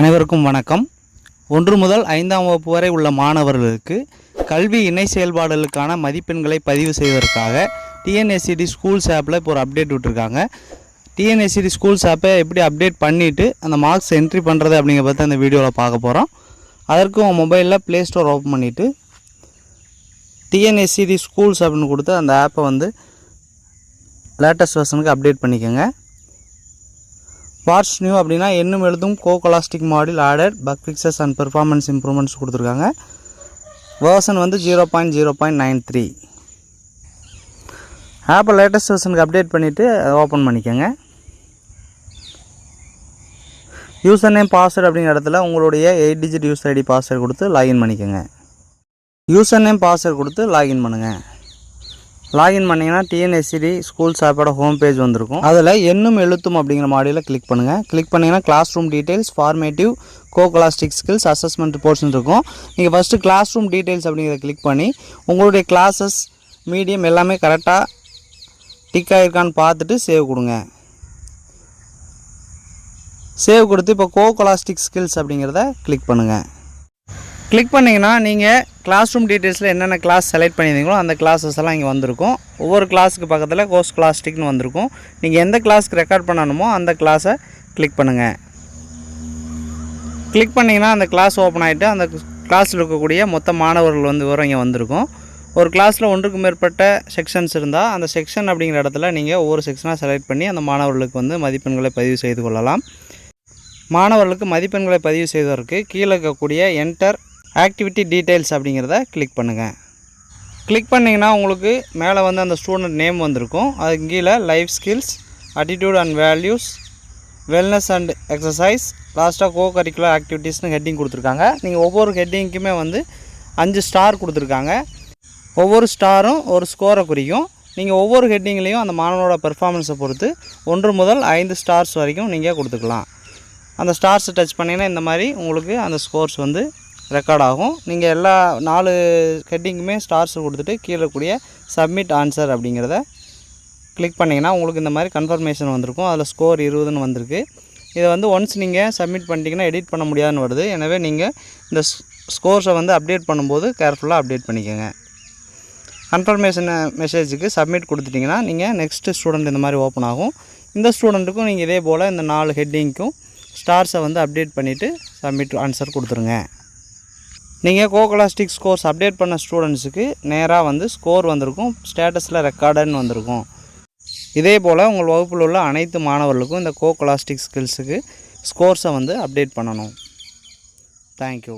அனைவருக்கும் வணக்கம். ஒன்று முதல் ஐந்தாம் வகுப்பு வரை உள்ள மாணவர்களுக்கு கல்வி இணை செயல்பாடுகளுக்கான மதிப்பெண்களை பதிவு செய்வதற்காக டிஎன்எஸ்சிடி ஸ்கூல்ஸ் ஆப்பில் இப்போ ஒரு அப்டேட் விட்டுருக்காங்க. டிஎன்எஸ்சிடி ஸ்கூல்ஸ் ஆப்பை எப்படி அப்டேட் பண்ணிவிட்டு அந்த மார்க்ஸ் என்ட்ரி பண்ணுறது அப்படிங்கிற பற்றி அந்த வீடியோவில் பார்க்க போகிறோம் அதற்கு உங்கள் மொபைலில் ப்ளே ஸ்டோர் ஓப்பன் பண்ணிவிட்டு டிஎன்எஸ்சிடி ஸ்கூல்ஸ் அப்படின்னு கொடுத்து அந்த ஆப்பை வந்து லேட்டஸ்ட் வெர்ஷனுக்கு அப்டேட் பண்ணிக்கோங்க. வாட்ஸ் நியூ அப்படின்னா என்னும் எழுதும் co scholastic model added bug fixes and performance improvements கொடுத்துருக்காங்க. வேர்ஷன் வந்து zero point zero point nine three ஆப்பை லேட்டஸ்ட் வெர்ஷனுக்கு அப்டேட் பண்ணிவிட்டு ஓப்பன் பண்ணிக்கோங்க. யூசர் நேம் பாஸ்வேர்டு அப்படிங்கிற இடத்துல உங்களுடைய eight digit user ID password கொடுத்து லாகின் பண்ணிக்கோங்க. யூசர் நேம் பாஸ்வேர்டு கொடுத்து லாகின் பண்ணுங்கள் லாகின் பண்ணிங்கன்னா டிஎன்எஸ்சிடி ஸ்கூல்ஸ் ஆப்போட ஹோம் பேஜ் வந்திருக்கும். அதில் என்னும் எழுத்தும் அப்படிங்கிற மாடியில் கிளிக் பண்ணுங்கள் கிளிக் பண்ணிங்கன்னா classroom details formative co scholastic skills assessment ரிப்போர்ட்ஸ்னு இருக்கும். நீங்கள் ஃபஸ்ட்டு கிளாஸ் ரூம் டீட்டெயில்ஸ் அப்படிங்கிறத கிளிக் பண்ணி உங்களுடைய கிளாஸஸ் மீடியம் எல்லாமே கரெக்டாக டிக் ஆகிருக்கான்னு பார்த்துட்டு சேவ் கொடுங்க. சேவ் கொடுத்து இப்போ கோ கிளாஸ்டிக் ஸ்கில்ஸ் அப்படிங்கிறத கிளிக் பண்ணுங்கள் கிளிக் பண்ணிங்கன்னா நீங்கள் கிளாஸ் ரூம் டீட்டெயில்ஸில் என்னென்ன கிளாஸ் செலக்ட் பண்ணியிருந்தீங்களோ அந்த கிளாஸஸ் எல்லாம் இங்கே வந்திருக்கும். ஒவ்வொரு கிளாஸுக்கு பக்கத்தில் கோர்ஸ் கிளாஸ்டிக்னு வந்திருக்கும். நீங்கள் எந்த கிளாஸ்க்கு ரெக்கார்ட் பண்ணணுமோ அந்த கிளாஸை கிளிக் பண்ணுங்கள் கிளிக் பண்ணிங்கன்னா அந்த கிளாஸ் ஓப்பன் ஆகிட்டு அந்த கிளாஸில் இருக்கக்கூடிய மொத்த மாணவர்கள் வந்து விவரம் இங்கே வந்திருக்கும். ஒரு கிளாஸில் ஒன்றுக்கு மேற்பட்ட செக்ஷன்ஸ் இருந்தால் அந்த செக்ஷன் அப்படிங்கிற இடத்துல நீங்கள் ஒவ்வொரு செக்ஷனாக செலக்ட் பண்ணி அந்த மாணவர்களுக்கு வந்து மதிப்பெண்களை பதிவு செய்து கொள்ளலாம். மாணவர்களுக்கு மதிப்பெண்களை பதிவு செய்வதற்கு கீழே இருக்கக்கூடிய என்டர் ஆக்டிவிட்டி டீட்டெயில்ஸ் அப்படிங்கிறத கிளிக் பண்ணுங்கள் கிளிக் பண்ணிங்கன்னா உங்களுக்கு மேலே வந்து அந்த ஸ்டூடெண்ட் நேம் வந்திருக்கும். அதுக்கு கீழே life skills attitude and values wellness and exercise லாஸ்ட்டாக கோ கரிக்குலர் ஆக்டிவிட்டீஸ்னு ஹெட்டிங் கொடுத்துருக்காங்க. நீங்கள் ஒவ்வொரு ஹெட்டிங்க்குமே வந்து அஞ்சு ஸ்டார் கொடுத்துருக்காங்க. ஒவ்வொரு ஸ்டாரும் ஒரு ஸ்கோரை குறிக்கும். நீங்கள் ஒவ்வொரு ஹெட்டிங்லேயும் அந்த மாணவனோட பெர்ஃபார்மன்ஸை பொறுத்து ஒன்று முதல் ஐந்து ஸ்டார்ஸ் வரைக்கும் நீங்கள் கொடுத்துக்கலாம். அந்த ஸ்டார்ஸை டச் பண்ணிங்கன்னா இந்த மாதிரி உங்களுக்கு அந்த ஸ்கோர்ஸ் வந்து ரெக்கார்ட் ஆகும் நீங்கள் எல்லா நாலு ஹெட்டிங்குமே ஸ்டார்ஸ் கொடுத்துட்டு கீழே கூடிய சப்மிட் ஆன்சர் அப்படிங்கிறத கிளிக் பண்ணிங்கன்னா உங்களுக்கு இந்த மாதிரி கன்ஃபர்மேஷன் வந்திருக்கும். அதில் ஸ்கோர் இருபதுன்னு வந்திருக்கு. இதை வந்து ஒன்ஸ் நீங்கள் சப்மிட் பண்ணிட்டீங்கன்னா எடிட் பண்ண முடியாதுன்னு வருது. எனவே நீங்கள் இந்த ஸ்கோர்ஸை வந்து அப்டேட் பண்ணும்போது கேர்ஃபுல்லாக அப்டேட் பண்ணிக்கோங்க. கன்ஃபர்மேஷன் மெசேஜுக்கு சப்மிட் கொடுத்துட்டிங்கன்னா நீங்கள் நெக்ஸ்ட்டு ஸ்டூடெண்ட் இந்த மாதிரி ஓப்பன் ஆகும். இந்த ஸ்டூடெண்ட்டுக்கும் நீங்கள் இதே போல் இந்த நாலு ஹெட்டிங்க்கும் ஸ்டார்ஸை வந்து அப்டேட் பண்ணிவிட்டு சப்மிட் ஆன்சர் கொடுத்துருங்க. நீங்கள் கோகலாஸ்டிக் ஸ்கோர்ஸ் அப்டேட் பண்ண ஸ்டூடெண்ட்ஸுக்கு நேராக வந்து ஸ்கோர் வந்திருக்கும் ஸ்டேட்டஸில் ரெக்கார்டுன்னு வந்திருக்கும். இதே போல் உங்கள் வகுப்பில் உள்ள அனைத்து மாணவர்களுக்கும் இந்த கோகலாஸ்டிக் ஸ்கில்ஸுக்கு ஸ்கோர்ஸை வந்து அப்டேட் பண்ணணும். தேங்க்யூ